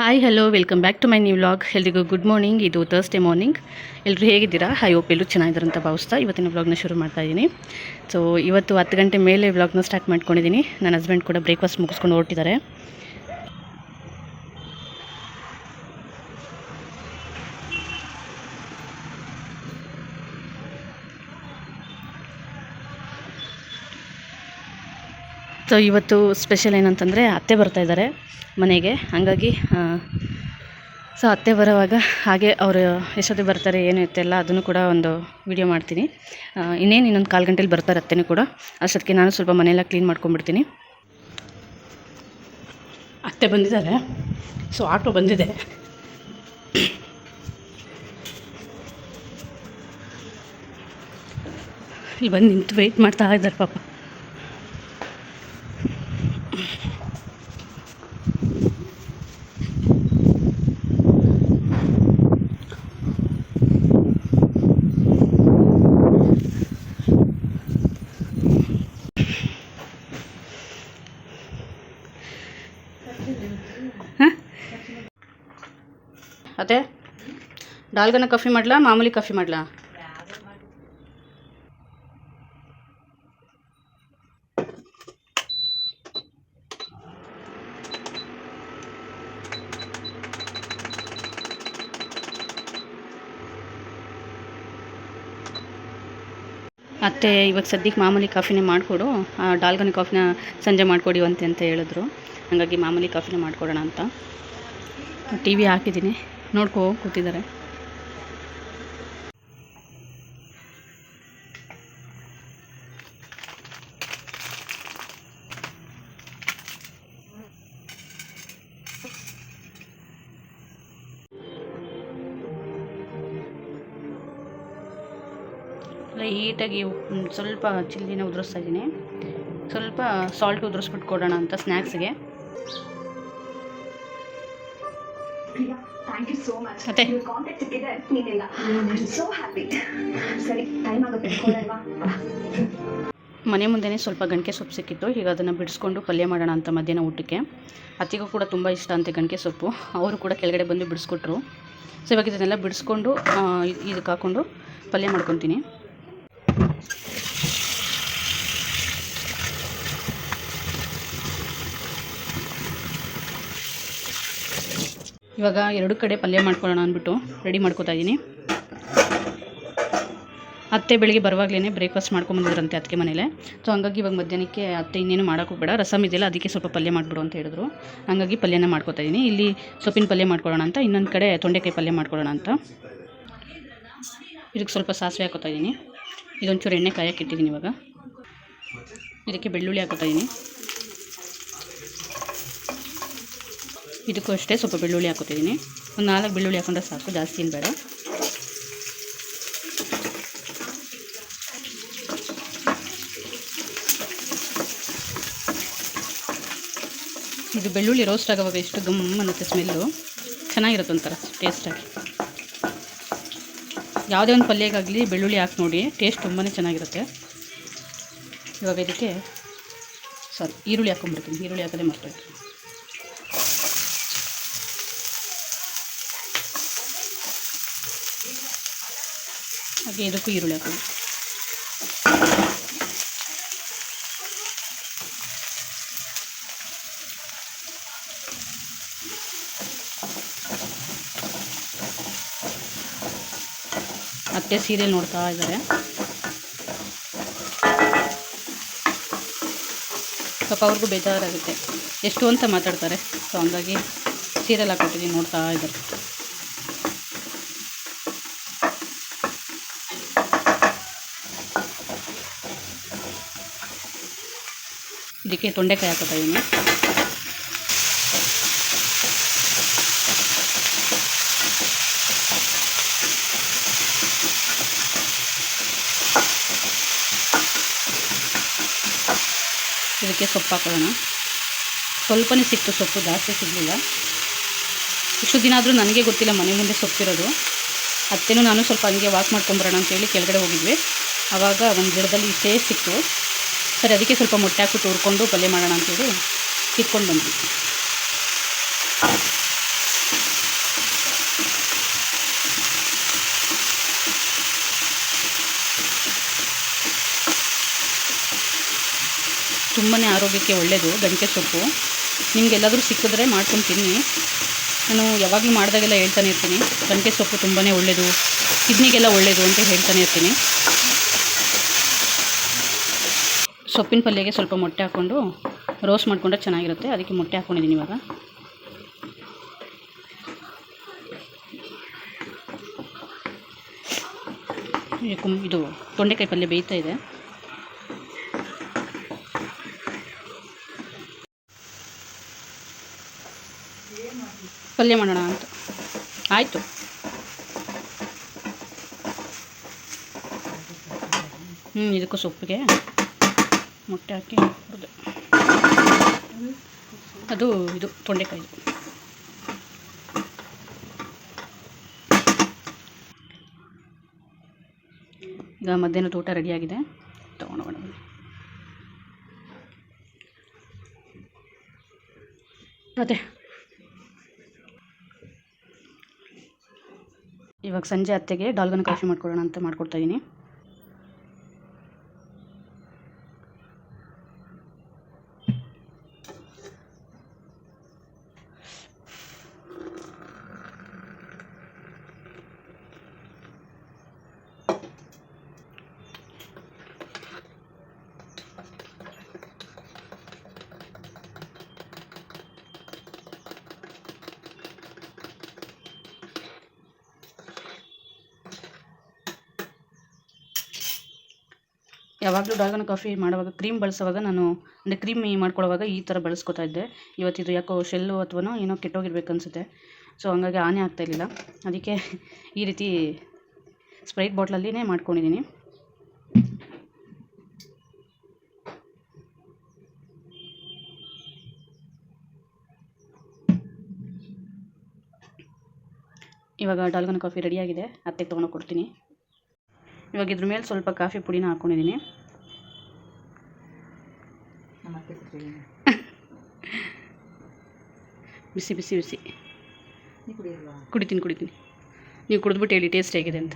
Hi hello welcome back to my new vlog ಎಲ್ರಿಗೂ good morning ಇದು Thursday morning ಎಲ್ಲರೂ ಹೇಗಿದ್ದೀರಾ? ಹೈ ಓಪ್ ಎಲ್ಲೂ ಚೆನ್ನಾಗಿದ್ದಾರೆ ಅಂತ ಭಾವಿಸ್ತಾ ಇವತ್ತಿನ ವ್ಲಾಗ್ನ ಶುರು ಮಾಡ್ತಾ ಇದ್ದೀನಿ. ಸೊ ಇವತ್ತು ಹತ್ತು ಗಂಟೆ ಮೇಲೆ ವ್ಲಾಗ್ನ ಸ್ಟಾರ್ಟ್ ಮಾಡ್ಕೊಂಡಿದ್ದೀನಿ. ನನ್ನ ಹಸ್ಬೆಂಡ್ ಕೂಡ ಬ್ರೇಕ್ಫಾಸ್ಟ್ ಮುಗಿಸ್ಕೊಂಡು ಹೊರಟಿದ್ದಾರೆ. ಸೊ ಇವತ್ತು ಸ್ಪೆಷಲ್ ಏನಂತಂದರೆ ಅತ್ತೆ ಬರ್ತಾ ಇದ್ದಾರೆ ಮನೆಗೆ. ಹಾಗಾಗಿ ಸೊ ಅತ್ತೆ ಬರೋವಾಗ ಹಾಗೆ ಅವರು ಎಷ್ಟೊತ್ತಿಗೆ ಬರ್ತಾರೆ, ಏನು ಇತ್ತೆಲ್ಲ ಅದನ್ನು ಕೂಡ ಒಂದು ವಿಡಿಯೋ ಮಾಡ್ತೀನಿ. ಇನ್ನೇನು ಇನ್ನೊಂದು ಕಾಲು ಗಂಟೆಲಿ ಬರ್ತಾರೆ ಅತ್ತೆನೂ ಕೂಡ. ಅಷ್ಟೊತ್ತಿಗೆ ನಾನು ಸ್ವಲ್ಪ ಮನೆಯೆಲ್ಲ ಕ್ಲೀನ್ ಮಾಡ್ಕೊಂಡ್ಬಿಡ್ತೀನಿ. ಅತ್ತೆ ಬಂದಿದ್ದಾರೆ. ಸೊ ಆಟೋ ಬಂದಿದೆ. ಇಲ್ಲಿ ಬಂದು ನಿಂತು ವೆಯ್ಟ್ ಮಾಡ್ತಾ ಇದ್ದಾರೆ ಪಾಪ ಅದೇ ಡಾಲ್ಗನ ಕಾಫಿ ಮಾಡ್ಲಾ, ಮಾಮೂಲಿ ಕಾಫಿ ಮಾಡ್ಲಾ? ಅತ್ತೆ ಇವಾಗ ಸದ್ಯಕ್ಕೆ ಮಾಮೂಲಿ ಕಾಫಿನೇ ಮಾಡಿಕೊಡು. ಡಾಲ್ಗನ ಕಾಫಿನ ಸಂಜೆ ಮಾಡಿಕೊಡಿವಂತೆ ಅಂತ ಹೇಳಿದ್ರು. ಹಾಗಾಗಿ ಮಾಮೂಲಿ ಕಾಫಿನೇ ಮಾಡಿಕೊಡೋಣ ಅಂತ. ಟಿ ವಿ ಹಾಕಿದ್ದೀನಿ. ನೋಡ್ಕೋ, ಕೂತಿದ್ದಾರೆ. ಸ್ವಲ್ಪ ಚಿಲ್ಲಿನ ಉದುರಿಸ್ತಾ ಇದ್ದೀನಿ ಸ್ವಲ್ಪ ಸಾಲ್ಟ್ ಉದುರಿಸ್ಬಿಟ್ಟು ಕೊಡೋಣ ಅಂತ ಸ್ನ್ಯಾಕ್ಸ್ಗೆ ಥ್ಯಾಂಕ್ ಯು ಸೋ ಮಚ್ ಮತ್ತೆ? ನೀವು ಕಾಂಟ್ಯಾಕ್ಟ್ ಸಿಕ್ಕಿದೆ ನೀನಿಲ್ಲ. ಸೋ ಹ್ಯಾಪಿ ಸರಿ ಟೈಮ್ ಆಗುತ್ತೆ ಇಟ್ಕೊಳ್ಳಲ್ವಾ ಮನೆ ಮುಂದೆನೇ ಸ್ವಲ್ಪ ಗಣಕೆ ಸೊಪ್ಪು ಸಿಕ್ಕಿತ್ತು. ಈಗ ಅದನ್ನು ಬಿಡಿಸ್ಕೊಂಡು ಪಲ್ಯ ಮಾಡೋಣ ಅಂತ ಮಧ್ಯಾಹ್ನ ಊಟಕ್ಕೆ. ಅತ್ತಿಗೂ ಕೂಡ ತುಂಬ ಇಷ್ಟ ಅಂತೆ ಗಣಕೆ ಸೊಪ್ಪು. ಅವರು ಕೂಡ ಕೆಳಗಡೆ ಬಂದು ಬಿಡಿಸ್ಕೊಟ್ರು. ಸೊ ಇವಾಗ ಇದನ್ನೆಲ್ಲ ಬಿಡಿಸ್ಕೊಂಡು ಇದಕ್ಕೆ ಹಾಕ್ಕೊಂಡು ಪಲ್ಯ ಮಾಡ್ಕೊತೀನಿ. ಇವಾಗ ಎರಡು ಕಡೆ ಪಲ್ಯ ಮಾಡ್ಕೊಳ್ಳೋಣ ಅಂದ್ಬಿಟ್ಟು ರೆಡಿ ಮಾಡ್ಕೋತಾ ಇದ್ದೀನಿ. ಅತ್ತೆ ಬೆಳಿಗ್ಗೆ ಬರುವಾಗಲೇ ಬ್ರೇಕ್ಫಾಸ್ಟ್ ಮಾಡ್ಕೊಂಬಂದಿದ್ರಂತೆ ಅದಕ್ಕೆ ಮನೇಲೆ. ಸೊ ಹಂಗಾಗಿ ಇವಾಗ ಮಧ್ಯಾಹ್ನಕ್ಕೆ ಅತ್ತೆ ಇನ್ನೇನು ಮಾಡೋಕ್ಕೂ ಬೇಡ ರಸಮ್ ಇದೆಯಲ್ಲ, ಅದಕ್ಕೆ ಸ್ವಲ್ಪ ಪಲ್ಯ ಮಾಡಿಬಿಡು ಅಂತ ಹೇಳಿದ್ರು. ಹಂಗಾಗಿ ಪಲ್ಯನ ಮಾಡ್ಕೊತಾ ಇದ್ದೀನಿ. ಇಲ್ಲಿ ಸೊಪ್ಪಿನ ಪಲ್ಯ ಮಾಡ್ಕೊಳ್ಳೋಣ ಅಂತ, ಇನ್ನೊಂದು ಕಡೆ ತೊಂಡೆಕಾಯಿ ಪಲ್ಯ ಮಾಡ್ಕೊಳ್ಳೋಣ ಅಂತ. ಇದಕ್ಕೆ ಸ್ವಲ್ಪ ಸಾಸಿವೆ ಹಾಕೋತಾ ಇದ್ದೀನಿ. ಇದೊಂಚೂರು ಎಣ್ಣೆ ಕಾಯಕ್ಕೆ ಇಟ್ಟಿದ್ದೀನಿ ಇವಾಗ. ಇದಕ್ಕೆ ಬೆಳ್ಳುಳ್ಳಿ ಹಾಕೋತಾ ಇದ್ದೀನಿ. ಇದಕ್ಕೂ ಅಷ್ಟೇ ಸ್ವಲ್ಪ ಬೆಳ್ಳುಳ್ಳಿ ಹಾಕೋತಿದ್ದೀನಿ. ಒಂದು ನಾಲ್ಕು ಬೆಳ್ಳುಳ್ಳಿ ಹಾಕೊಂಡ್ರೆ ಸಾಕು, ಜಾಸ್ತಿ ಏನು ಬೇಡ. ಇದು ಬೆಳ್ಳುಳ್ಳಿ ರೋಸ್ಟ್ ಆಗೋವಾಗ ಎಷ್ಟು ಗಮ್ ಅನ್ನುತ್ತೆ ಸ್ಮೆಲ್ಲು ಚೆನ್ನಾಗಿರುತ್ತೆ ಒಂಥರ ಟೇಸ್ಟಾಗಿ ಯಾವುದೇ ಒಂದು ಪಲ್ಯಗಾಗಲಿ ಬೆಳ್ಳುಳ್ಳಿ ಹಾಕಿ ನೋಡಿ ಟೇಸ್ಟ್ ತುಂಬಾ ಚೆನ್ನಾಗಿರುತ್ತೆ. ಇವಾಗ ಇದಕ್ಕೆ ಸಾರಿ ಈರುಳ್ಳಿ ಹಾಕೊಂಡ್ಬಿಡ್ತೀನಿ, ಈರುಳ್ಳಿ ಹಾಕೋದೇ ಮರ್ತೋಯ್ತು. ಹಾಗೆ ಇದಕ್ಕೂ ಈರುಳ್ಳಿ ಹಾಕೋದು ಮತ್ತೆ ಸೀರಿಯಲ್ ನೋಡ್ತಾ ಇದ್ದಾರೆ. ಪಾಪ ಅವ್ರಿಗೂ ಬೇಜಾರಾಗುತ್ತೆ. ಎಷ್ಟು ಅಂತ ಮಾತಾಡ್ತಾರೆ. ಸೊ ಹಂಗಾಗಿ ಸೀರಿಯಲ್ ಹಾಕೊಟ್ಟಿದ್ದೀನಿ, ನೋಡ್ತಾ ಇದ್ದಾರೆ. ಇದಕ್ಕೆ ತೊಂಡೆಕಾಯಿ ಹಾಕೋತಾ ಇದ್ದೀನಿ ಇದಕ್ಕೆ ಸೊಪ್ಪು ಹಾಕೋಣ. ಸ್ವಲ್ಪನೇ ಸಿಕ್ತು ಸೊಪ್ಪು, ಜಾಸ್ತಿ ಸಿಗಲಿಲ್ಲ. ಇಷ್ಟು ದಿನ ಆದರೂ ನನಗೆ ಗೊತ್ತಿಲ್ಲ ಮನೆ ಮುಂದೆ ಸೊಪ್ಪಿರೋದು. ಅತ್ತೆನೂ ನಾನು ಸ್ವಲ್ಪ ಹಂಗೆ ವಾಕ್ ಮಾಡ್ಕೊಂಬರೋಣ ಅಂತೇಳಿ ಕೆಳಗಡೆ ಹೋಗಿದ್ವಿ. ಆವಾಗ ಒಂದು ಗಿಡದಲ್ಲಿ ಇಷ್ಟೇ ಸಿಕ್ತು. ಸರಿ, ಅದಕ್ಕೆ ಸ್ವಲ್ಪ ಮೊಟ್ಟೆ ಹಾಕಿ ತೋರ್ಕೊಂಡು ಪಲ್ಯ ಮಾಡೋಣ ಅಂತೇಳಿ ಕಿತ್ಕೊಂಡು ಬಂದ್ವಿ. ತುಂಬಾ ಆರೋಗ್ಯಕ್ಕೆ ಒಳ್ಳೆಯದು ಗಂಟೆ ಸೊಪ್ಪು. ನಿಮಗೆಲ್ಲಾದರೂ ಸಿಕ್ಕಿದ್ರೆ ಮಾಡ್ಕೊಂಡು ತಿನ್ನಿ. ನಾನು ಯಾವಾಗಲೂ ಮಾಡಿದಾಗೆಲ್ಲ ಹೇಳ್ತಾನೆ ಇರ್ತೀನಿ, ಗಂಟೆ ಸೊಪ್ಪು ತುಂಬಾ ಒಳ್ಳೆಯದು ಕಿಡ್ನಿಗೆಲ್ಲ ಒಳ್ಳೆಯದು ಅಂತ ಹೇಳ್ತಾನೆ ಇರ್ತೀನಿ. ಸೊಪ್ಪಿನ ಪಲ್ಯಗೆ ಸ್ವಲ್ಪ ಮೊಟ್ಟೆ ಹಾಕ್ಕೊಂಡು ರೋಸ್ಟ್ ಮಾಡಿಕೊಂಡ್ರೆ ಚೆನ್ನಾಗಿರುತ್ತೆ. ಅದಕ್ಕೆ ಮೊಟ್ಟೆ ಹಾಕ್ಕೊಂಡಿದ್ದೀನಿ ಇವಾಗ. ಕುಂ, ಇದು ತೊಂಡೆಕಾಯಿ ಪಲ್ಯ ಬೇಯ್ತಾ ಇದೆ. ಪಲ್ಯ ಮಾಡೋಣ ಅಂತ. ಆಯಿತು. ಹ್ಞೂ ಇದಕ್ಕೂ ಸೊಪ್ಪಿಗೆ. ಮೊಟ್ಟೆ ಹಾಕಿ ಅದು ಇದು ತೊಂಡೆಕಾಯಿ. ಈಗ ಮಧ್ಯಾಹ್ನದ ಊಟ ರೆಡಿಯಾಗಿದೆ. ತೊಗೊಂಡು ಬನ್ನಿ ಮತ್ತೆ? ಇವಾಗ ಸಂಜೆ ಅತ್ತೆಗೆ ಡಾಲ್ಗನ್ ಕಾಫಿ ಮಾಡ್ಕೊಳ್ಳೋಣ ಅಂತ ಮಾಡ್ಕೊಡ್ತಾ ಯಾವಾಗಲೂ ಡಾಲ್ಗನ್ ಕಾಫಿ ಮಾಡುವಾಗ ಕ್ರೀಮ್ ಬಳಸುವಾಗ ನಾನು, ಅಂದರೆ ಕ್ರೀಮ್ ಮಾಡ್ಕೊಳ್ಳುವಾಗ ಈ ಥರ ಬಳಸ್ಕೊತಾ ಇದ್ದೆ. ಇವತ್ತಿದು ಯಾಕೋ ಶೆಲ್ಲು ಅಥವಾ ಏನೋ ಕೆಟ್ಟೋಗಿರ್ಬೇಕು ಅನಿಸುತ್ತೆ. ಸೊ, ಹಂಗಾಗಿ ಆನೆ ಆಗ್ತಾ ಇರಲಿಲ್ಲ. ಅದಕ್ಕೆ ಈ ರೀತಿ ಸ್ಪ್ರೈಟ್ ಬಾಟ್ಲಲ್ಲಿನೇ ಮಾಡ್ಕೊಂಡಿದ್ದೀನಿ. ಇವಾಗ ಡಾಲ್ಗನ್ ಕಾಫಿ ರೆಡಿಯಾಗಿದೆ. ಅತ್ತೆಗೆ ತೊಗೊಂಡು ಕೊಡ್ತೀನಿ. ಇವಾಗ ಇದ್ರ ಮೇಲೆ ಸ್ವಲ್ಪ ಕಾಫಿ ಪುಡಿನ ಹಾಕ್ಕೊಂಡಿದ್ದೀನಿ ಬಿಸಿ ಬಿಸಿ ಬಿಸಿ. ಕುಡಿತೀನಿ ಕುಡಿತೀನಿ. ನೀವು ಕುಡಿದ್ಬಿಟ್ಟು ಹೇಳಿ ಟೇಸ್ಟ್ ಹೇಗಿದೆ ಅಂತ.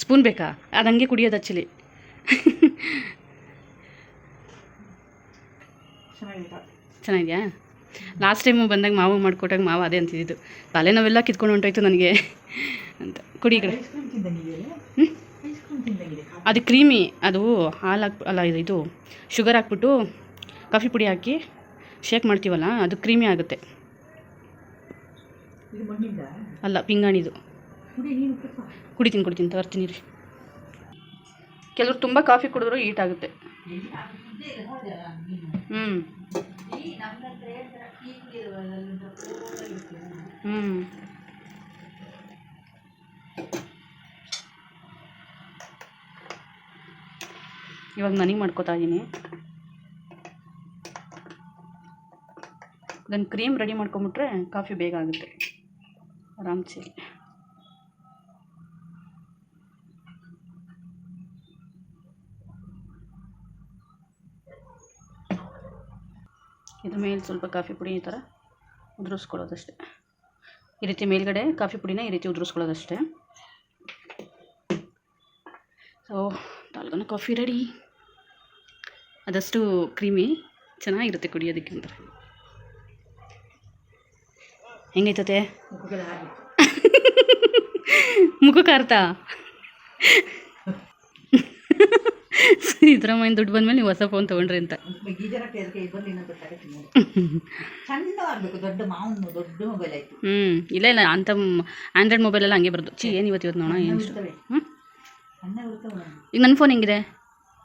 ಸ್ಪೂನ್ ಬೇಕಾ? ಅದು ಹಂಗೆ ಕುಡಿಯೋದು ಆ್ಯಕ್ಚುಲಿ ಚೆನ್ನಾಗಿದೆಯಾ? ಲಾಸ್ಟ್ ಟೈಮು ಬಂದಾಗ ಮಾವು ಮಾಡಿಕೊಟ್ಟಾಗ ಮಾವು ಅದೇ ಅಂತಿದ್ದು ತಲೆನೋವೆಲ್ಲ ಕಿತ್ಕೊಂಡು ಹೊಂಟೋಯ್ತು ನನಗೆ. ಅಂತ. ಕುಡಿ ಕಡೆ. ಹ್ಮ್? ಅದು ಕ್ರೀಮಿ, ಅದು ಹಾಲು ಹಾಕಿ ಅಲ್ಲ ಇದು ಶುಗರ್ ಹಾಕ್ಬಿಟ್ಟು ಕಾಫಿ ಪುಡಿ ಹಾಕಿ ಶೇಕ್ ಮಾಡ್ತೀವಲ್ಲ, ಅದು ಕ್ರೀಮಿ ಆಗುತ್ತೆ. ಅಲ್ಲ, ಪಿಂಗಾಣಿದು. ಕುಡಿತೀನಿ ಕುಡಿತೀನಿ ತರ್ತೀನಿ ರೀ. ಕೆಲವರು ತುಂಬ ಕಾಫಿ ಕುಡಿದ್ರು ಈಟ್ ಆಗುತ್ತೆ. ಹ್ಞೂ ಹ್ಞೂ ಇವಾಗ ನನಗೆ ಮಾಡ್ಕೋತಾ ಇದ್ದೀನಿ ಅದನ್ನು ಕ್ರೀಮ್ ರೆಡಿ ಮಾಡ್ಕೊಂಬಿಟ್ರೆ ಕಾಫಿ ಬೇಗ ಆಗುತ್ತೆ. ಆರಾಮ್ಸೆ. ಇದ್ರ ಮೇಲೆ ಸ್ವಲ್ಪ ಕಾಫಿ ಪುಡಿ ಈ ಥರ ಉದುರಿಸ್ಕೊಳ್ಳೋದಷ್ಟೇ. ಈ ರೀತಿ ಮೇಲ್ಗಡೆ ಕಾಫಿ ಪುಡಿನ ಈ ರೀತಿ ಉದುರಿಸ್ಕೊಳ್ಳೋದಷ್ಟೇ. ಸೊ ತಾಲ್ಗನ ಕಾಫಿ ರೆಡಿ ಅದಷ್ಟು ಕ್ರೀಮಿ ಚೆನ್ನಾಗಿರುತ್ತೆ ಕುಡಿಯೋದಕ್ಕೆ ಅಂತ. ಹೆಂಗೈತತೆ? ಮುಖಕ್ಕೆ ಅರ್ಥ ಮೈನ್ ದುಡ್ಡು ಬಂದಮೇಲೆ ನೀವು ಹೊಸ ಫೋನ್ ತೊಗೊಂಡ್ರಿ ಅಂತ. ಹ್ಞೂ ಇಲ್ಲ ಇಲ್ಲ ಅಂಥ ಆ್ಯಂಡ್ರಾಯ್ಡ್ ಮೊಬೈಲೆಲ್ಲ ಹಂಗೆ ಬರೋದು ಚಿ ಏನು ಇವತ್ತು ಇವತ್ತು ನೋಡೋಣ ಏನು ಈಗ ನನ್ನ ಫೋನ್ ಹೆಂಗಿದೆ?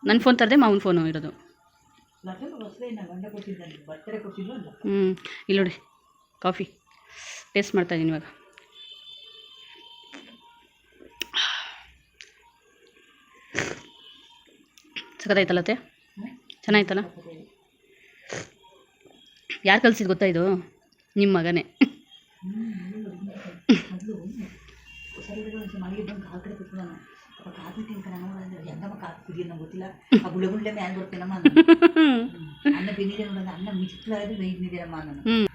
ನನ್ನ ಫೋನ್ ತರದೆ ಮಾವನ ಫೋನು ಇರೋದು. ಹ್ಞೂ ಇಲ್ಲಿ ನೋಡಿ ಕಾಫಿ ಟೇಸ್ಟ್ ಮಾಡ್ತಾ ಇದ್ದೀನಿ ಇವಾಗ ಸಖತ್ತಾಯ್ತಲ್ಲತ್ತೆ ಚೆನ್ನಾಯ್ತಲ್ಲ ಯಾರು ಕಲ್ಸಿದ್ದು ಗೊತ್ತಾ ಇದು ನಿಮ್ಮ ಮಗನೇ ಹೆಂಗಮ್ಮ ಗೊತ್ತಿಲ್ಲ. ಆ ಮ್ಯಾಲೆ ಬರ್ತೀನಮ್ಮ. ಅನ್ನ. ಬೆನ್ನಿದೆ ಅನ್ನ ಮಿಕ್ಲಾದ್ರೆ ಬೈದಿದ್ದೀರಮ್ಮ ನಾನು ಹ್ಞೂ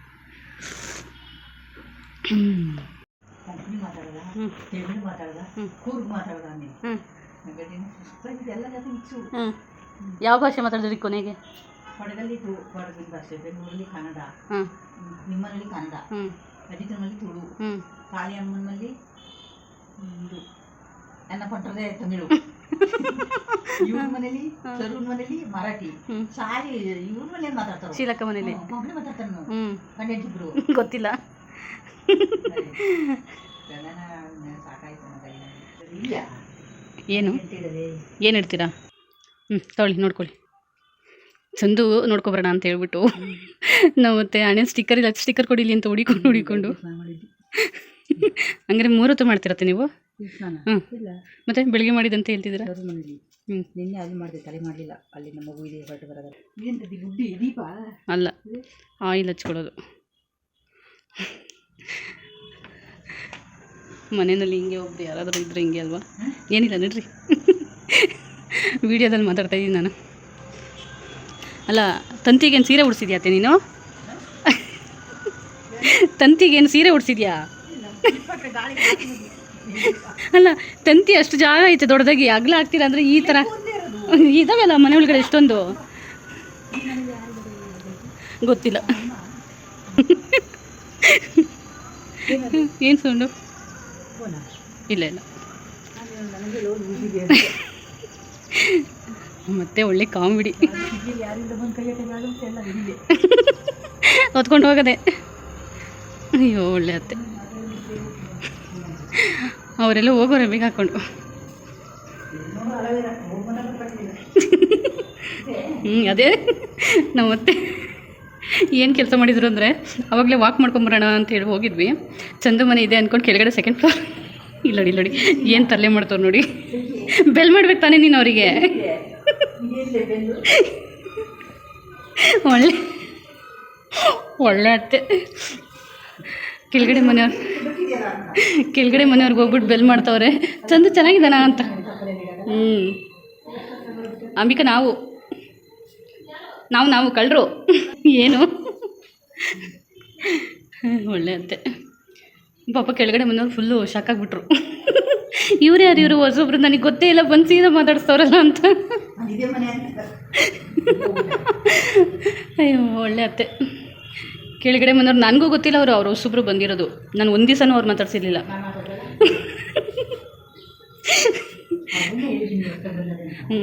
ಕಂಪ್ನಿ ಮಾತಾಡೋದ? ಹ್ಮ್. ತೆಲುಗು ಮಾತಾಡೋದ? ಕೂರ್ಗ್ ಮಾತಾಡೋದ ಎಲ್ಲ ಜೊತೆ ಮಿಕ್ಸು. ಯಾವ ಭಾಷೆ ಮಾತಾಡಿದ್ರಿ ಕೊನೆಗೆ? ಕೊಡಗಲ್ಲಿ ತು ಕೊಡಗಿನ ಭಾಷೆ ಬೆಂಗಳೂರಲ್ಲಿ ಕನ್ನಡ. ನಿಮ್ಮನಲ್ಲಿ ಕನ್ನಡ. ಅಜಿತನಲ್ಲಿ ತುಳು. ಕಾಳಿ ಇದು ನನ್ನ ಪಟ್ಟರದೇ ತಮಿಳು ಇವ್ರ ಮನೇಲಿ ಸರೂನ್ ಮನೇಲಿ ಮರಾಠಿ. ಸಾರಿ ಇವ್ರ ಮನೇಲಿ ಮಾತಾಡ್ತಾರೆ ಶೀಲಕ್ಕ ಮನೇಲಿ ಒಬ್ಬನೇ ಮಾತಾಡ್ತಾರೆ ನಾವು ಹ್ಞೂ ಇಬ್ರು ಗೊತ್ತಿಲ್ಲ ಏನು ಏನು ಇಡ್ತೀರಾ ಹ್ಞೂ ತೊಳಿ ನೋಡ್ಕೊಳ್ಳಿ ಚಂದು ನೋಡ್ಕೊಬರೋಣ ಅಂತ ಹೇಳ್ಬಿಟ್ಟು ನಾವು ಮತ್ತೆ ಹಣೆ ಸ್ಟಿಕ್ಕರ್ ಇಲ್ಲ ಸ್ಟಿಕ್ಕರ್ ಕೊಡಿಲಿ ಅಂತ ಹುಡಿಕೊಂಡು ಹುಡಿಕೊಂಡು. ಹಂಗಾರೆ ಮೂರೊತ್ತು ಮಾಡ್ತಿರತ್ತೆ ನೀವು ಮತ್ತೆ ಬೆಳಿಗ್ಗೆ ಮಾಡಿದಂತ ಹೇಳ್ತಿದ್ದೀರಾ? ಮನೇಲಿ ಹ್ಞೂ ನಿನ್ನೆ ಅದು ಮಾಡಿದೆ ತಲೆ ಮಾಡಲಿಲ್ಲ. ಅಲ್ಲಿ ನಮ್ಮ ಮಗು ಇದೆ ಹೊರಟು ಬರೋದು ದೀಪ? ಅಲ್ಲ. ಆಯಿಲ್ ಹಚ್ಕೊಳ್ಳೋದು. ಮನೆಯಲ್ಲಿ ಹಿಂಗೆ ಒಬ್ರು ಯಾರಾದರೂ ಇದ್ರೆ ಹಿಂಗೆ ಅಲ್ವಾ? ಏನಿಲ್ಲ ನೋಡ್ರಿ. ವಿಡಿಯೋದಲ್ಲಿ ಮಾತಾಡ್ತಾ ಇದ್ದೀನಿ ನಾನು. ಅಲ್ಲ ತಂತಿಗೇನು ಸೀರೆ ಉಡ್ಸಿದ್ಯಾತೆ ನೀನು? ತಂತಿಗೇನು ಸೀರೆ ಉಡ್ಸಿದ್ಯಾ? ಅಲ್ಲ, ತಂತಿ ಅಷ್ಟು ಜಾಗ ಐತೆ, ದೊಡ್ಡದಾಗಿ ಅಗ್ಲ ಹಾಕ್ತೀರಾ ಅಂದರೆ ಈ ಥರ ಇದಾವೆಲ್ಲ ಮನೆ ಒಳಗಡೆ ಎಷ್ಟೊಂದು? ಗೊತ್ತಿಲ್ಲ. ಏನು ಸೌಂಡು? ಇಲ್ಲ ಇಲ್ಲ. ಮತ್ತೆ ಒಳ್ಳೆ ಕಾಮಿಡಿ. ಹೊತ್ಕೊಂಡು ಹೋಗದೆ. ಅಯ್ಯೋ, ಒಳ್ಳೆ ಅತ್ತೆ. ಅವರೆಲ್ಲ ಹೋಗೋ ರೆಮಿಗೆ ಹಾಕೊಂಡು. ಹ್ಞೂ ಅದೇ. ನಾವು ಮತ್ತೆ ಏನು ಕೆಲಸ ಮಾಡಿದ್ರು ಅಂದರೆ ಅವಾಗಲೇ ವಾಕ್ ಮಾಡ್ಕೊಂಬರೋಣ ಅಂತ ಹೇಳಿ ಹೋಗಿದ್ವಿ. ಚಂದು ಮನೆ ಇದೆ ಅಂದ್ಕೊಂಡು ಕೆಳಗಡೆ ಸೆಕೆಂಡ್ ಫ್ಲೋರ್ ಇಲ್ಲ ನೋಡಿ, ನೋಡಿ ಏನು ತರಲೆ ಮಾಡ್ತವ್ರು ನೋಡಿ. ಬೆಲ್ ಮಾಡ್ಬೇಕು ತಾನೇ ನೀನು ಅವರಿಗೆ. ಒಳ್ಳೆ ಒಳ್ಳೆ ಅತ್ತೆ. ಕೆಳಗಡೆ ಮನೆಯವ್ರು ಕೆಳಗಡೆ ಮನೆಯವ್ರಿಗೆ ಹೋಗ್ಬಿಟ್ಟು ಬೆಲ್ ಮಾಡ್ತಾವ್ರೆ. ಚಂದ ಚೆನ್ನಾಗಿದ್ದಾನ ಅಂತ. ಹ್ಞೂ ಅಂಬಿಕ ನಾವು. ನಾವು ನಾವು ಕಳ್ಳರು ಏನು? ಒಳ್ಳೆ ಅಂತೆ ಪಾಪ ಕೆಳಗಡೆ ಮನೆಯವ್ರು ಫುಲ್ಲು ಶಾಕ್ ಆಗಿಬಿಟ್ರು ಇವ್ರು ಯಾರು ಇವರು ಹೊಸೊಬ್ರು ನನಗೆ ಗೊತ್ತೇ ಇಲ್ಲ ಬಂದು ಸೀದಾ ಮಾತಾಡಿಸ್ತವ್ರಲ್ಲ ಅಂತ. ಅಯ್ಯೋ ಒಳ್ಳೆ ಅತ್ತೆ. ಕೆಳಗಡೆ ಮನೆಯವ್ರು ನನಗೂ ಗೊತ್ತಿಲ್ಲ, ಅವರು ಅವ್ರ ಹೊಸಬ್ರು ಬಂದಿರೋದು. ನಾನು ಒಂದು ದಿವಸನೂ ಅವ್ರು ಮಾತಾಡ್ಸಿರ್ಲಿಲ್ಲ. ಹ್ಞೂ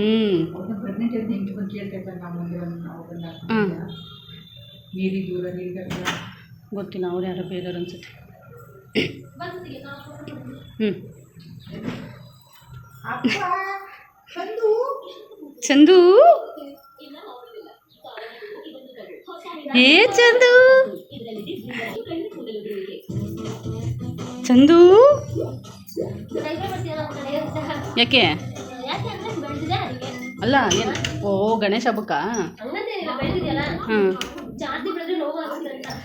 ಗೊತ್ತಿಲ್ಲ, ಅವ್ರು ಯಾರೋ ಬೇರೆಯವ್ರು ಅನ್ಸುತ್ತೆ. ಹ್ಞೂ ಚಂದು? ಏ ಚಂದು? ಚಂದು? ಯಾಕೆ? ಅಲ್ಲ, ಏನು? ಓ, ಗಣೇಶ ಹಬ್ಬಕ್ಕ? ಹ್ಞೂ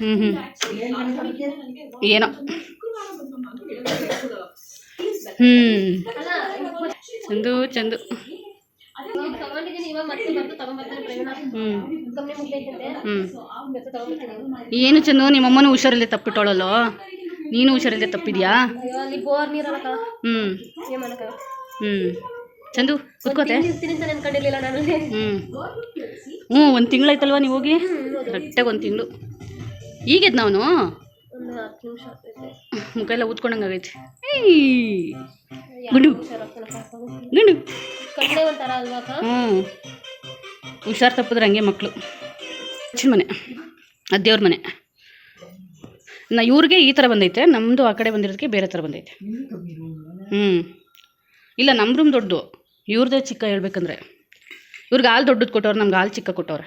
ಹ್ಞೂ ಹ್ಞೂ ಏನೋ. ಹ್ಞೂ ಚಂದು ಚಂದು. ಹ್ಞೂ ಏನು ಚಂದು ನಿಮ್ಮಮ್ಮನೂ ಹುಷಾರಿಲ್ಲದೆ ತಪ್ಪಿಟ್ಟೋಳಲ್ಲೋ? ನೀನು ಹುಷಾರಿಲ್ಲದೆ ತಪ್ಪಿದ್ಯಾ? ಹ್ಞೂ ಹ್ಞೂ ಚಂದು ಕುತ್ಕೋತೆ ಹ್ಮ್. ಹ್ಮ್. ಒಂದ್ ನಾನು. ಹ್ಞೂ ಹ್ಞೂ ಒಂದು ತಿಂಗಳಾಯ್ತಲ್ವಾ ನೀವು ಹೋಗಿ? ಕರೆಕ್ಟಾಗಿ ಒಂದು ತಿಂಗಳು. ಈಗೆದ್ ನಾವು ಮುಖ ಎಲ್ಲ ಊದ್ಕೊಂಡಂಗೆ ಆಗೈತೆ. ಏಯ್! ಗುಂಡು. ಗುಂಡು? ಹ್ಞೂ ಹುಷಾರು ತಪ್ಪಿದ್ರೆ ಹಂಗೆ ಮಕ್ಕಳು ಹೆಚ್ಚಿನ ಮನೆ ಅದೇವ್ರ ಮನೆ. ನಾ ಇವ್ರಿಗೆ ಈ ಥರ ಬಂದೈತೆ ನಮ್ಮದು ಆ ಕಡೆ ಬಂದಿರೋದಕ್ಕೆ ಬೇರೆ ಥರ ಬಂದೈತೆ. ಹ್ಞೂ ಇಲ್ಲ ನಮ್ಮ ರೂಮ್ ದೊಡ್ಡದು. ಇವ್ರದೇ ಚಿಕ್ಕ ಹೇಳ್ಬೇಕಂದ್ರೆ. ಇವ್ರಿಗೆ ಹಾಲು ದೊಡ್ಡದು ಕೊಟ್ಟವ್ರು, ನಮ್ಗೆ ಹಾಲು ಚಿಕ್ಕ ಕೊಟ್ಟವ್ರೆ.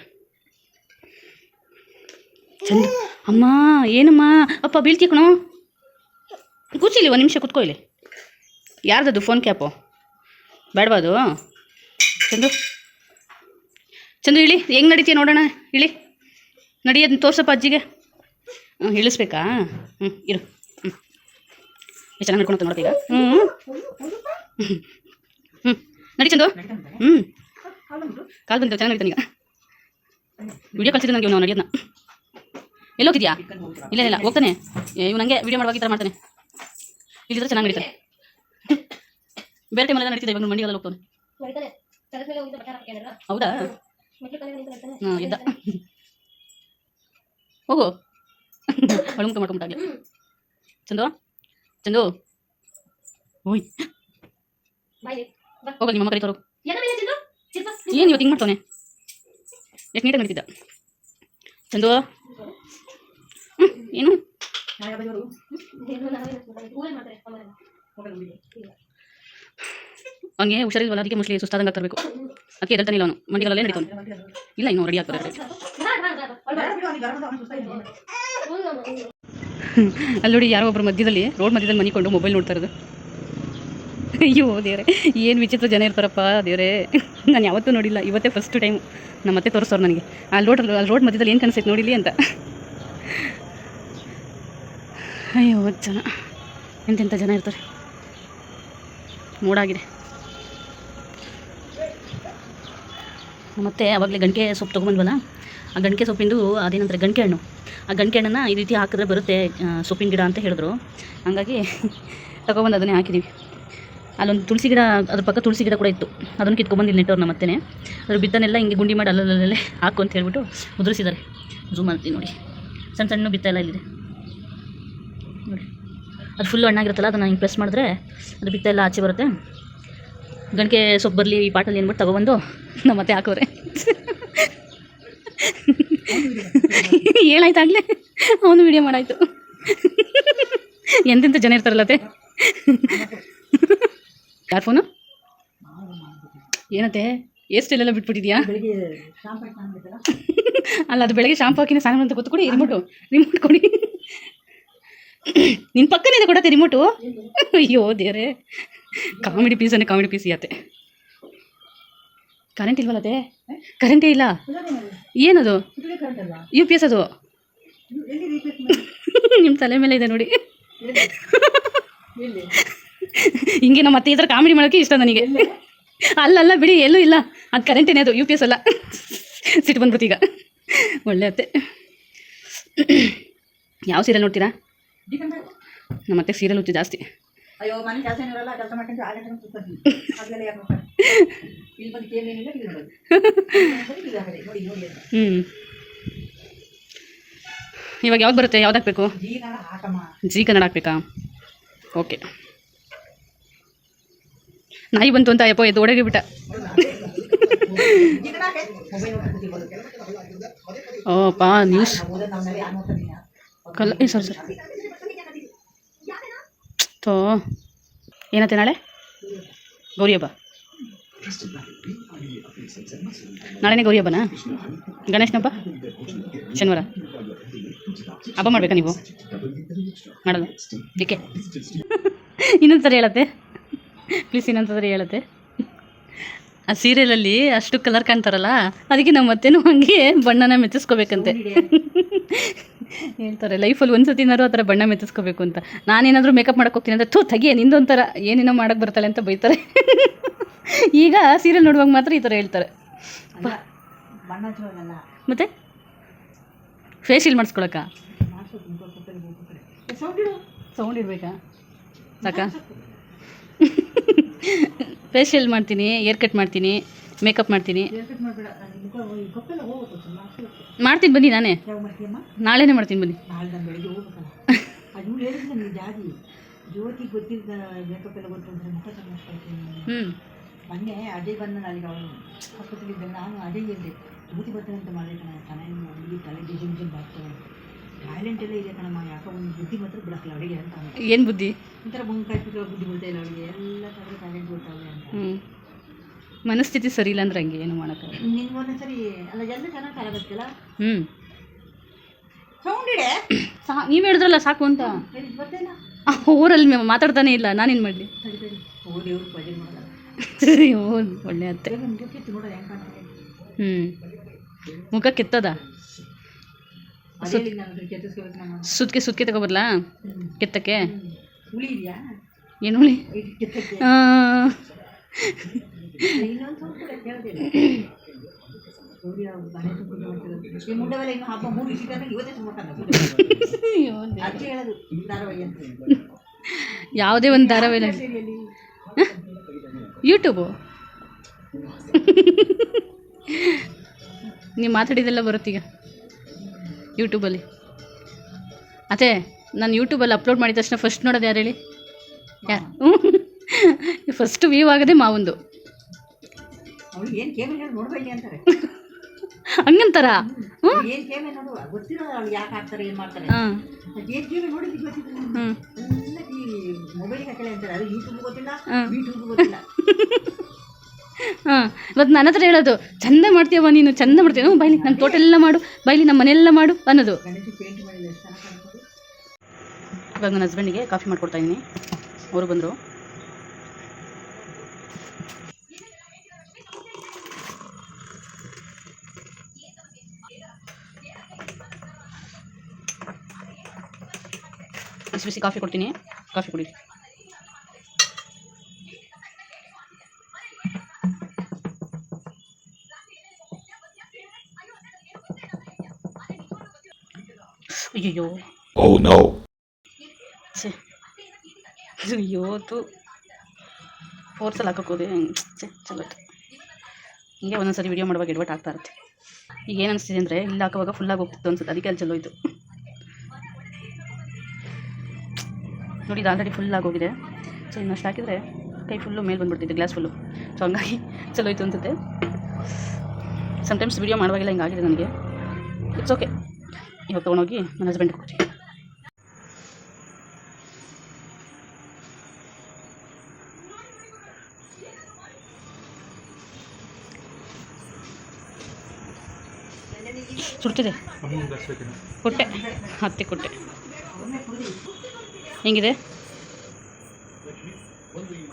ಚಂದ. ಅಮ್ಮ, ಏನಮ್ಮ? ಅಪ್ಪ, ಬೀಳ್ತಿ ಕಣೋ. ಕೂಚಿಲಿ ಒಂದು ನಿಮಿಷ, ಕುತ್ಕೋ ಇಲ್ಲಿ. ಯಾರ್ದದು? ಫೋನ್ ಕ್ಯಾಪು ಬೇಡವಾ ಅದು? ಚಂದು. ಚಂದು ಇಳಿ ಹೆಂಗೆ ನಡೀತೀಯ ನೋಡೋಣ ಇಳಿ. ನಡಿ ಅದನ್ನ ತೋರ್ಸಪ್ಪ ಅಜ್ಜಿಗೆ. ಹ್ಞೂ ಇಳಿಸ್ಬೇಕಾ? ಹ್ಞೂ ಇರು. ಹ್ಞೂ ಚೆನ್ನಾಗಿ ನಡ್ಕೊಂಡು ನೋಡ್ತೀಗ ಹ್ಞೂ ಹ್ಞೂ ನಡಿ ಚಂದು. ಹ್ಞೂ ಕಾಲ್ ಬಂತು ಚೆನ್ನಾಗಿ ನಡೀತಾನೀಗ ವಿಡಿಯೋ ಕಳ್ಸಿದ್ರೆ ನನಗೆ ನಾವು ನಡೆಯೋದನ್ನ ಎಲ್ಲೋಗಿದ್ಯಾ ಇಲ್ಲ ಇಲ್ಲ ಹೋಗ್ತಾನೆ. ಇವ್ ನನಗೆ ವಿಡಿಯೋ ಮಾಡುವಾಗ ಈ ಥರ ಮಾಡ್ತಾನೆ. ಇಲ್ಲಿದ್ರೆ ಚೆನ್ನಾಗಿ ನಡೀತಾನೆ. ಬೇರೆ ಟೈಮಲ್ಲಿ ನಡೀತಿದೆ ಇವಾಗ ಮಂಡಿಗೆಲ್ಲ ಹೋಗ್ತಾನೆ. ಹೌದಾ? ಮೆಟ್ಲು ಕಲೆ ನಿಂತ್ಕೊಳ್ತಾನೆ. ಹಾಂ ಇದ್ದ ಹೋಗು ಒಳಮುಖ ಮಾಡ್ಕೊಂಬಿಟ್ಟಾಗಲಿ ಚಂದು ಚಂದು ಓಯ್. ಹೋಗಲಿ ನಿಮ್ಮ ಕರಿತವರು. ಏನು ಇವತ್ತು ಹಿಂಗೆ ಮಾಡ್ತಾನೆ ಎಷ್ಟು ನೀಟಾಗಿ ನಡೀತಿದ್ದ ಚಂದು ಏನು. ಅವನಿಗೆ ಹುಷಾರಿಲ್ವಲ್ಲ, ಅದಕ್ಕೆ ಮುಸ್ಲಿ ಸುಸ್ತಾದಂಗೆ ತರಬೇಕು ಅದಕ್ಕೆ ಎದಳ್ತಾನೆ ಇಲ್ಲ ಅವನು ಮಂಡಿಗಳಲ್ಲೇ ನಡೀತಾನೆ ಇಲ್ಲ ಇನ್ನು ರೆಡಿ ಆಗ್ತಾರೆ. ಅಲ್ಲಿ ನೋಡಿ ಯಾರೋ ಒಬ್ರು ಮಧ್ಯದಲ್ಲಿ ರೋಡ್ ಮಧ್ಯದಲ್ಲಿ ಮನಿಕೊಂಡು ಮೊಬೈಲ್ ನೋಡ್ತಾ ಇರೋದು. ಅಯ್ಯೋ ದೇವ್ರೆ ಏನು ವಿಚಿತ್ರ ಜನ ಇರ್ತಾರಪ್ಪ ದೇವ್ರೆ. ನಾನು ಯಾವತ್ತೂ ನೋಡಿಲ್ಲ ಇವತ್ತೇ ಫಸ್ಟ್ ಟೈಮ್ ನಮ್ಮ ಮತ್ತೆ ತೋರಿಸೋರು ನನಗೆ. ಅಲ್ಲಿ ರೋಡ್ ಅಲ್ಲಿ ರೋಡ್ ಮಧ್ಯದಲ್ಲಿ ಏನು ಕಾಣಿಸ್ತೈತೆ ನೋಡಿಲಿ ಅಂತ. ಅಯ್ಯೋ ಜನ. ಎಂತೆಂಥ ಜನ ಇರ್ತಾರೆ? ಮೂಡಾಗಿದೆ ಮತ್ತು ಆವಾಗಲೇ ಗಂಟೆ ಸೊಪ್ಪು ತೊಗೊಂಬಂದ್ವಲ್ಲ ಆ ಗಂಟೆ ಸೊಪ್ಪಿಂದು ಅದೇನಂತಾರೆ ಗಂಟೆ ಹಣ್ಣು ಆ ಗಂಟೆ ಹಣ್ಣನ್ನು ಈ ರೀತಿ ಹಾಕಿದ್ರೆ ಬರುತ್ತೆ ಸೊಪ್ಪಿನ ಗಿಡ ಅಂತ ಹೇಳಿದ್ರು. ಹಂಗಾಗಿ ತಗೊಬಂದು ಅದನ್ನೇ ಹಾಕಿದ್ದೀವಿ ಅಲ್ಲೊಂದು ತುಳಸಿ ಗಿಡ, ಅದ್ರ ಪಕ್ಕ ತುಳಸಿ ಗಿಡ ಕೂಡ ಇತ್ತು. ಅದನ್ನು ಕಿತ್ಕೊಂಬಂದಿಲ್ಲ ನೆಟ್ಟವ್ರು ನಮ್ಮ ಮತ್ತೇನೆ ಅದ್ರ ಬಿತ್ತನೆಲ್ಲ ಹಿಂಗೆ ಗುಂಡಿ ಮಾಡಿ ಅಲ್ಲಲ್ಲೇ ಹಾಕು ಅಂತ ಹೇಳ್ಬಿಟ್ಟು ಉದುರಿಸಿದ್ದಾರೆ. ಝೂಮ್ ಮಾಡ್ತೀನಿ ನೋಡಿ. ಸಣ್ಣ ಸಣ್ಣ ಬಿತ್ತ ಎಲ್ಲ ಇಲ್ಲಿದೆ. ನೋಡಿ. ಅದು ಫುಲ್ಲು ಹಣ್ಣಾಗಿರುತ್ತಲ್ಲ, ಅದನ್ನು ಹಿಂಗೆ ಪ್ರೆಸ್ ಮಾಡಿದ್ರೆ ಅದು ಬಿತ್ತ ಎಲ್ಲ ಆಚೆ ಬರುತ್ತೆ. ಗಣಿಕೆ ಸೊಪ್ಪು ಬರಲಿ, ಈ ಪಾಟಲ್ಲಿ ಏನ್ಬಿಟ್ಟು ತಗೊಬಂದು ನಮ್ಮ ಮತ್ತೆ ಹಾಕೋರೆ. ಹೇಳಾಯ್ತಾಗಲೇ ಅವನು ವಿಡಿಯೋ ಮಾಡಾಯ್ತು. ಎಂತೆಂಥ ಜನ ಇರ್ತಾರಲ್ಲ ಅತ್ತೆ? ಯಾರ ಫೋನು ಏನತ್ತೆ? ಏರ್ ಸ್ಟೈಲೆಲ್ಲ ಬಿಟ್ಬಿಟ್ಟಿದ್ಯಾ? ಅಲ್ಲ, ಅದು ಬೆಳಗ್ಗೆ ಶಾಂಪು ಹಾಕಿನ ಸ್ನಾನ ಅಂತ ಗೊತ್ತು ಕೊಡಿ ರಿಮೋಟು ರಿಮೋಟ್ ಕೊಡಿ. ನಿನ್ನ ಪಕ್ಕನೇ ಇದೆ ಕೊಡತ್ತೆ ರಿಮೋಟು ಅಯ್ಯೋ, ದೇವ್ರೆ. ಕಾಮಿಡಿ ಪೀಸ್ ಅಂದರೆ ಕಾಮಿಡಿ ಪೀಸ್ ಯಾತೆ ಕರೆಂಟ್ ಇಲ್ವಲ್ಲ ಅದೇ ಕರೆಂಟೇ ಇಲ್ಲ? ಏನದು? ಕರೆಂಟ್ ಯು ಪಿ ಎಸ್ ಅದು? ನಿಮ್ಮ ತಲೆ ಮೇಲೆ ಇದೆ ನೋಡಿ. ಹಿಂಗೆ ನಮ್ಮ ಅತ್ತೆ ಈ ಥರ ಕಾಮಿಡಿ ಮಾಡೋಕ್ಕೆ ಇಷ್ಟ ನನಗೆ. ಅಲ್ಲ ಅಲ್ಲ ಬಿಡಿ ಎಲ್ಲೂ ಇಲ್ಲ. ಅದು ಕರೆಂಟೇನೆ ಅದು ಯು ಪಿ ಎಸ್ ಅಲ್ಲ. ಸಿಟ್ಟು ಬಂದ್ಬಿಡ್ತು ಈಗ. ಒಳ್ಳೆ ಅತ್ತೆ. ಯಾವ ಸೀರಿಯಲ್ ನೋಡ್ತೀರಾ? ನಮ್ಮ ಅತ್ತೆ ಸೀರಿಯಲ್ ಹುಚ್ಚು ಜಾಸ್ತಿ. ಅಯ್ಯೋ ಮನೆ ಕೆಲಸ ಏನಿರಲ್ಲ ಕೆಲಸ ಮಾಡ್ಕೊಂಡು ಆಗ ಕೂತ್ಕೊಳ್ತೀನಿ ಅದೆಲ್ಲ ಯಾಕೆ ಹೋಗ್ತಾರೆ ಇಲ್ಲಿ ಬಂದು ಕೇಳೇನಿಲ್ಲ ಇಲ್ಲಿ ಆ ನೋಡಿ ನೋಡಿ ಹ್ಮ್. ಹ್ಞೂ ಇವಾಗ ಯಾವ್ದು ಬರುತ್ತೆ? ಯಾವ್ದು ಹಾಕ್ಬೇಕು? ಜೀ ಕನ್ನಡ ಹಾಕ್ಬೇಕಾ? ಓಕೆ. ನಾಯಿ ಬಂತು ಅಂತ ಅಯ್ಯಪ್ಪ ಎದ್ದು ಓಡಾಡಿ ಬಿಟ್ಟ. ಓ ಪಾ ನ್ಯೂಸ್. ಕಲ್ಲ ಸರ್ ಸರ್ ತೋ ಏನತ್ತೆ ನಾಳೆ? ಗೌರಿ ಹಬ್ಬ? ನಾಳೆನೇ ಗೌರಿ ಹಬ್ಬನಾ? ಗಣೇಶನ ಹಬ್ಬ? ಶನಿವಾರ? ಹಬ್ಬ ಮಾಡ್ಬೇಕಾ ನೀವು? ಮಾಡಲ್ಲ. ಏಕೆ ಇನ್ನೊಂದು ಸರಿ ಹೇಳತ್ತೆ. ಪ್ಲೀಸ್ ಇನ್ನೊಂದು ಸರಿ ಹೇಳತ್ತೆ. ಆ ಸೀರಿಯಲಲ್ಲಿ ಅಷ್ಟು ಕಲರ್ ಕಾಣ್ತಾರಲ್ಲ ಅದಕ್ಕೆ ನಮ್ಮ ಅತ್ತೆನೂ ಹಂಗೆ ಬಣ್ಣನ ಮೆಚ್ಚಿಸ್ಕೋಬೇಕಂತೆ. ಹೇಳ್ತಾರೆ ಲೈಫಲ್ಲಿ ಒಂದು ಸತಿನಾರು ಆ ಥರ ಬಣ್ಣ ಮೆತ್ತಿಸ್ಕೋಬೇಕು ಅಂತ. ನಾನೇನಾದರೂ ಮೇಕಪ್ ಮಾಡಕ್ಕೆ ಹೋಗ್ತೀನಿ ಅಂದರೆ ಥೂ ತೆಗಿಯ ನಿಂದೊಂಥರ ಏನೇನೋ ಮಾಡಕ್ಕೆ ಬರ್ತಾಳೆ ಅಂತ ಬೈತಾರೆ. ಈಗ ಸೀರಿಯಲ್ ನೋಡುವಾಗ ಮಾತ್ರ ಈ ಥರ ಹೇಳ್ತಾರೆ. ಮತ್ತೆ? ಫೇಶಿಯಲ್ ಮಾಡಿಸ್ಕೊಳಕ್ಕ ಕಡೆ ಸೌಂಡ್ ಇರಬೇಕಾ? ಸಾಕಾ? ಫೇಶಿಯಲ್ ಮಾಡ್ತೀನಿ ಏರ್ ಕಟ್ ಮಾಡ್ತೀನಿ ಮೇಕಪ್ ಮಾಡ್ತೀನಿ. ಮಾಡ್ತೀನಿ ಬನ್ನಿ ನಾನೇ. ನಾಳೆನೇ ಮಾಡ್ತೀನಿ ಬನ್ನಿ. ಜ್ಯೋತಿ ಗೊತ್ತಿದ್ದ ಮೇಕಪ್ ಎಲ್ಲ ಗೊತ್ತು ಅಂದರೆ ಮುಖ ಚೆನ್ನಾಗಿ ಹ್ಞೂ ಮೊನ್ನೆ ಅಜಯ್ ಬಂದ ನನಗೆ ಅವನು ಆಸ್ಪತ್ರೆಗೆ ನಾನು ಅದೇ ಹೇಳಿದೆ ಜ್ಯೋತಿ ಬರ್ತಾನೆ ಅಂತ ಮಾಡಿದೆ ನಾನು ಚೆನ್ನಾಗಿ ತಲೆ ಡಿಸೈನ್ ಬಾಗ್ತವೆ ಟ್ಯಾಲೆಂಟ್ ಎಲ್ಲ ಇದೆ ಕಣಮ್ಮ ಯಾಕೋ ಒಂದು ಬುದ್ಧಿ ಮಾತ್ರ ಬಿಡಕ್ಕಲ್ಲ ಅವಳಿಗೆ ಅಂತ ಅಂದ. ಏನು ಬುದ್ಧಿ? ಒಂಥರ ಮುಂಕಾಯಿ ಬಿಟ್ಟು ಬುದ್ಧಿ ಬಿಡ್ತಾ ಇಲ್ಲ ಅವಳಿಗೆ. ಎಲ್ಲ ಥರದ ಟ್ಯಾಲೆಂಟ್ ಗೊತ್ತಾವೆ ಅಂತ. ಹ್ಞೂ ಮನಸ್ಥಿತಿ ಸರಿ ಇಲ್ಲ ಅಂದ್ರೆ ಹಂಗೆ ಏನು ಮಾಡೋಕ್ಕಾಗಲ್ಲ. ನಿನ್ಗೆ ಒಂದೊಂದ್ಸರಿ ಅಲ್ಲ ಎಲ್ಲ ಚೆನ್ನಾಗಿ ಕಾಲಾಗತ್ತಲ್ಲ ಹ್ಞೂ ಸೌಂಡ್ ಇಡೆ ಸಾ ನೀವು ಹೇಳಿದ್ರಲ್ಲ ಸಾಕು ಅಂತ. ಊರಲ್ಲಿ ಮಾತಾಡ್ತಾನೆ ಇಲ್ಲ ನಾನೇನು ಮಾಡಲಿ? ಸರಿ ಸರಿ. ಓ ದೇವ್ರು ಭಜನೆ ಮಾಡಲ್ಲ ಅಯ್ಯೋ ಒಳ್ಳೆ ಅತ್ತೆ. ಬೇಗ ಮುಗಿತ್ತು ನೋಡೋದು ಹೆಂಗೆ ಕಾಣ್ತದೆ? ಹ್ಞೂ ಮುಖ ಕೆತ್ತದ? ಸುತ್ತಿಗೆ ಸುತ್ಕೆ ತಗೊಬರ್ಲಾ? ಕೆತ್ತಕ್ಕೆ? ಏನು ಹುಳಿ? ಯಾವುದೇ ಒಂದು ಧಾರಾವಾಹಿ ಯೂಟ್ಯೂಬು ನೀವು ಮಾತಾಡಿದೆಲ್ಲ ಬರುತ್ತೀಗ. ಯೂಟ್ಯೂಬಲ್ಲಿ. ಅದೇ ನಾನು ಯೂಟ್ಯೂಬಲ್ಲಿ ಅಪ್ಲೋಡ್ ಮಾಡಿದ ತಕ್ಷಣ ಫಸ್ಟ್ ನೋಡೋದು ಯಾರು ಹೇಳಿ? ಯಾರು ಫಸ್ಟ್ ವ್ಯೂ ಆಗದೆ ಮಾವೊಂದು. ಹಂಗಂತಾರ? ಹ್ಞೂ ಹಾಂ. ಹ್ಞೂ ಹಾಂ ಮತ್ತು ನನ್ನ ಹತ್ರ ಹೇಳೋದು, ಚಂದ ಮಾಡ್ತೀಯವ ನೀನು, ಚಂದ ಮಾಡ್ತೀಯ. ಬೈಲಿ ನನ್ನ ತೋಟ ಎಲ್ಲ ಮಾಡು, ಬೈಲಿ ನಮ್ಮ ಮನೆಯೆಲ್ಲ ಮಾಡು ಅನ್ನೋದು. ಇವಾಗ ನನ್ನ ಹಸ್ಬೆಂಡಿಗೆ ಕಾಫಿ ಮಾಡ್ಕೊಡ್ತಾ ಇದ್ದೀನಿ. ಅವರು ಬಂದರು. ಬಿಸಿ ಬಿಸಿ ಕಾಫಿ ಕೊಡ್ತೀನಿ. ಕಾಫಿ ಕುಡಿ. ಅಯ್ಯಯ್ಯೋ. Oh no. ಛೇ. ಅಯ್ಯೋ ತು ಫೋರ್ಸಲ್ಲಿ ಹಾಕೋಕೆ ಹೋದೆ. ಛೇ ಚಲೋ ಹಿಂಗೆ ಒಂದೊಂದು ಸರಿ ವೀಡಿಯೋ ಮಾಡುವಾಗ ಎಡ್ವಟ್ ಆಗ್ತಾ ಇರುತ್ತೆ. ಈಗ ಏನು ಅನಿಸ್ತಿದೆ ಅಂದರೆ ಇಲ್ಲಿ ಹಾಕುವಾಗ ಫುಲ್ಲಾಗಿ ಹೋಗ್ತಿತ್ತು ಅನ್ಸುತ್ತೆ. ಅದಕ್ಕೆ ಅಲ್ಲಿ ಚಲೋ ಇತ್ತು ನೋಡಿ ಇದು ಆಲ್ರೆಡಿ ಫುಲ್ ಆಗೋಗಿದೆ ಸೊ ಇನ್ನಷ್ಟು ಹಾಕಿದರೆ ಕೈ ಫುಲ್ಲು ಮೇಲೆ ಬಂದ್ಬಿಡ್ತಿದೆ ಗ್ಲಾಸ್ ಫುಲ್ಲು ಸೊ ಹಂಗಾಗಿ ಚಲೋ ಇತ್ತು ಅನ್ಸುತ್ತೆ. ಸಮ್ಟೈಮ್ಸ್ ವೀಡಿಯೋ ಮಾಡುವಾಗೆಲ್ಲ ಹಿಂಗಾಗಿದೆ ನನಗೆ. ಇಟ್ಸ್ ಓಕೆ ಇವಾಗ ತೊಗೊಂಡೋಗಿ ನನ್ನ ಹಸ್ಬೆಂಡ್ ಕೊಡ್ತೀನಿ ಸುಡ್ತಿದೆ ಕೊಟ್ಟೆ ಹತ್ತಿ ಕೊಟ್ಟೆ. ಹೆಂಗಿದೆ?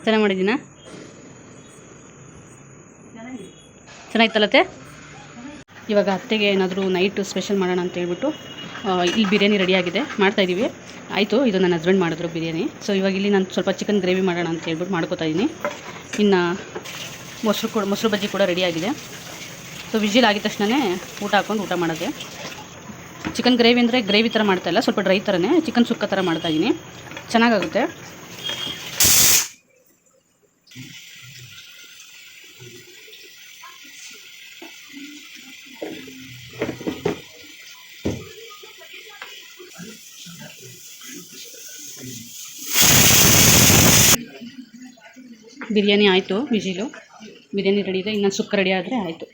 ಚೆನ್ನಾಗಿ ಮಾಡಿದ್ದೀನಾ? ಚೆನ್ನಾಗಿತ್ತಲ್ಲತ್ತೆ ಇವಾಗ ಅತ್ತೆಗೆ ಏನಾದರೂ ನೈಟ್ ಸ್ಪೆಷಲ್ ಮಾಡೋಣ ಅಂತ ಹೇಳ್ಬಿಟ್ಟು ಇಲ್ಲಿ ಬಿರಿಯಾನಿ ರೆಡಿಯಾಗಿದೆ ಮಾಡ್ತಾಯಿದ್ದೀವಿ ಆಯಿತು, ಇದು ನನ್ನ ಹಸ್ಬೆಂಡ್ ಮಾಡಿದ್ರು ಬಿರಿಯಾನಿ. ಸೊ ಇವಾಗ ಇಲ್ಲಿ ನಾನು ಸ್ವಲ್ಪ ಚಿಕನ್ ಗ್ರೇವಿ ಮಾಡೋಣ ಅಂತ ಹೇಳ್ಬಿಟ್ಟು ಮಾಡ್ಕೋತಾ ಇದ್ದೀನಿ ಇನ್ನು ಮೊಸರು ಕೂಡ, ಮೊಸರು ಬಜ್ಜಿ ಕೂಡ ರೆಡಿಯಾಗಿದೆ ಸೊ ವಿಜಿಲ್ ಆಗಿದ ತಕ್ಷಣವೇ ಊಟ ಹಾಕ್ಕೊಂಡು ಊಟ ಮಾಡೋದೆ ಚಿಕನ್ ಗ್ರೇವಿ ಅಂದರೆ ಗ್ರೇವಿ ಥರ ಮಾಡ್ತಾ ಇಲ್ಲ, ಸ್ವಲ್ಪ ಡ್ರೈ ಥರನೇ ಚಿಕನ್ ಸುಕ್ಕ ಥರ ಮಾಡ್ತಾಯಿದ್ದೀನಿ ಚೆನ್ನಾಗಾಗುತ್ತೆ. ಬಿರಿಯಾನಿ ಆಯಿತು ವಿಜಿಲು ಬಿರಿಯಾನಿ ರೆಡಿ ಇದೆ ಇನ್ನೊಂದು ಸುಕ್ಕ ರೆಡಿ ಆದರೆ ಆಯಿತು.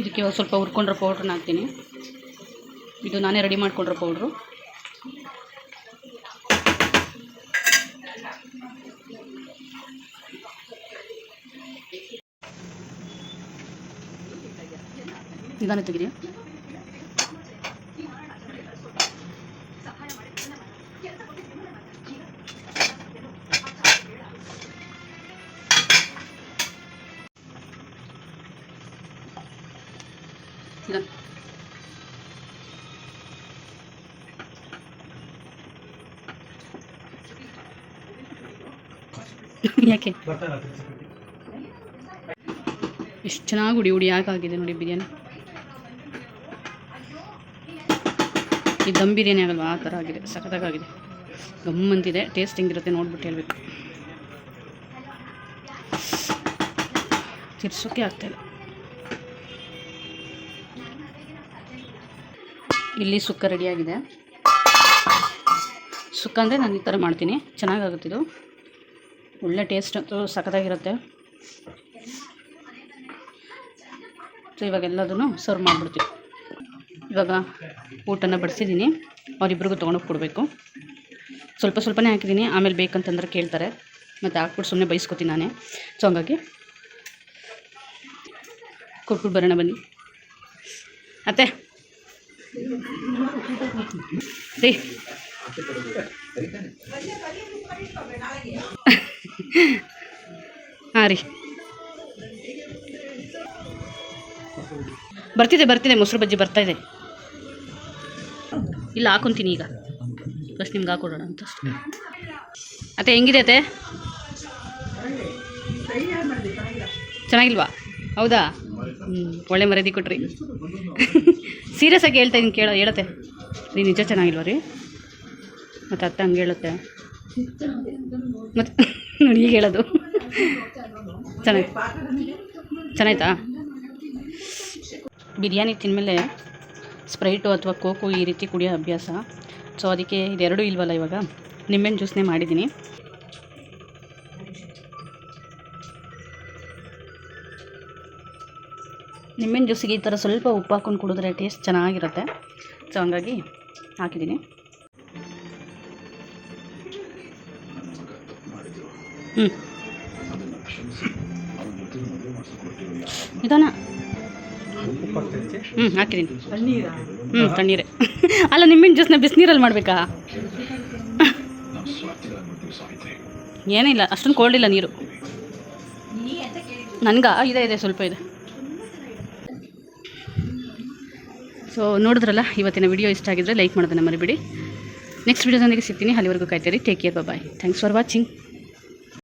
ಇದಕ್ಕೆ ಸ್ವಲ್ಪ ಹುರ್ಕೊಂಡ್ರೆ ಪೌಡ್ರನ್ನ ಹಾಕ್ತೀನಿ. ಇದು ನಾನೇ ರೆಡಿ ಮಾಡಿಕೊಂಡ್ರೆ ಪೌಡ್ರು ನಿಧಾನ ತೆಗಿರಿ. ಯಾಕೆ ಎಷ್ಟು ಚೆನ್ನಾಗಿ ಉಡಿ ಉಡಿ ಯಾಕಾಗಿದೆ ನೋಡಿ ಬಿರಿಯಾನಿ. ಈ ದಮ್ ಬಿರಿಯಾನಿ ಆಗಲ್ವಾ? ಆ ಥರ ಆಗಿದೆ ಸಖತ್ತಾಗಿದೆ ಗಮ್ಮಂತಿದೆ ಟೇಸ್ಟ್ ಹೆಂಗಿರುತ್ತೆ ನೋಡ್ಬಿಟ್ಟು ಹೇಳ್ಬೇಕು. ತಿರ್ಸೋಕ್ಕೆ ಇಲ್ಲ. ಇಲ್ಲಿ ಸುಕ್ಕ ರೆಡಿಯಾಗಿದೆ ಸುಕ್ಕ ಅಂದರೆ ನಾನು ಈ ಥರ ಮಾಡ್ತೀನಿ. ಚೆನ್ನಾಗಾಗುತ್ತೆ ಇದು. ಒಳ್ಳೆ ಟೇಸ್ಟ್ ಅಂತೂ ಸಖತ್ತಾಗಿರುತ್ತೆ. ಸೊ ಇವಾಗ ಎಲ್ಲದನ್ನು ಸರ್ವ್ ಮಾಡಿಬಿಡ್ತೀವಿ. ಇವಾಗ ಊಟನ ಬಡಿಸಿದ್ದೀನಿ. ಅವರಿಬ್ರಿಗೂ ತೊಗೊಂಡೋಗಿ ಕೊಡಬೇಕು. ಸ್ವಲ್ಪ ಸ್ವಲ್ಪನೇ ಹಾಕಿದ್ದೀನಿ. ಆಮೇಲೆ ಬೇಕಂತಂದ್ರೆ ಕೇಳ್ತಾರೆ. ಮತ್ತು ಹಾಕ್ಬಿಟ್ಟು ಸುಮ್ಮನೆ ಬೈಸ್ಕೊತೀನಿ ನಾನೇ. ಸೊ ಹಂಗಾಗಿ ಕೊಟ್ಬಿಟ್ಟು ಬರೋಣ ಬನ್ನಿ. ಅತ್ತೆ. ರೀ ಹಾಂ ರೀ. ಬರ್ತಿದೆ ಬರ್ತಿದೆ, ಮೊಸರು ಬಜ್ಜಿ ಬರ್ತಾ ಇದೆ. ಇಲ್ಲ, ಹಾಕೊತೀನಿ ಈಗ. ಫಸ್ಟ್ ನಿಮ್ಗೆ ಹಾಕೊಡೋಣ ಅಂತ. ಅಷ್ಟೇ ಅತ್ತೆ, ಹೆಂಗಿದೆ ಅತ್ತೆ? ಚೆನ್ನಾಗಿಲ್ವಾ? ಹೌದಾ? ಹ್ಞೂ ಒಳ್ಳೆ ಮರ್ಯಾದೆ ಕೊಟ್ರಿ. ಸೀರಿಯಸ್ ಆಗಿ ಹೇಳ್ತಾ ಇದ್ದೀನಿ ಕೇಳೋ, ಹೇಳತ್ತೆ. ನೀ ನಿಜ ಚೆನ್ನಾಗಿಲ್ವ ರೀ? ಮತ್ತು ಅತ್ತ ಹಂಗೆ ಹೇಳುತ್ತೆ. ಮತ್ತು ನೋಡಿ ಈಗ ಹೇಳೋದು. ಚೆನ್ನಾಗಿ ಚೆನ್ನಾಯ್ತಾ? ಬಿರಿಯಾನಿ ತಿಂದಮೇಲೆ ಸ್ಪ್ರೈಟು ಅಥವಾ ಕೋಕು ಈ ರೀತಿ ಕುಡಿಯೋ ಅಭ್ಯಾಸ. ಸೊ ಅದಕ್ಕೆ ಇದೆರಡೂ ಇಲ್ವಲ್ಲ ಇವಾಗ? ನಿಂಬೆಹಣ್ಣು ಜ್ಯೂಸ್ನೇ ಮಾಡಿದ್ದೀನಿ. ನಿಂಬೆಹಣ್ಣು ಜ್ಯೂಸಿಗೆ ಈ ಥರ ಸ್ವಲ್ಪ ಉಪ್ಪು ಹಾಕ್ಕೊಂಡು ಕುಡಿದ್ರೆ ಟೇಸ್ಟ್ ಚೆನ್ನಾಗಿರುತ್ತೆ. ಸೊ ಹಂಗಾಗಿ ಹಾಕಿದ್ದೀನಿ. ಹ್ಞೂ ನಿಧಾನ ಹ್ಞೂ ಹಾಕಿದ್ದೀನಿ ಹ್ಞೂ ತಣ್ಣೀರೆ. ಅಲ್ಲ ನಿಮ್ಮಿನ ಜ್ಯೂಸ್ನ ಬಿಸಿನೀರಲ್ಲಿ ಮಾಡಬೇಕಾ? ಏನಿಲ್ಲ ಅಷ್ಟೊಂದು ಕೋಲ್ಡ್ ಇಲ್ಲ ನೀರು. ನನ್ಗ? ಇದೆ ಇದೆ ಸ್ವಲ್ಪ ಇದೆ. ಸೊ ನೋಡಿದ್ರಲ್ಲ ಇವತ್ತಿನ ವಿಡಿಯೋ ಇಷ್ಟ ಆಗಿದ್ರೆ ಲೈಕ್ ಮಾಡೋದನ್ನ ಮರಿಬಿಡಿ. ನೆಕ್ಸ್ಟ್ ವಿಡಿಯೋದೊಂದಿಗೆ ಸಿಗ್ತೀನಿ. ಅಲ್ಲಿವರೆಗೂ ಕಾಯ್ತೀರಿ. Take care bye thanks for watching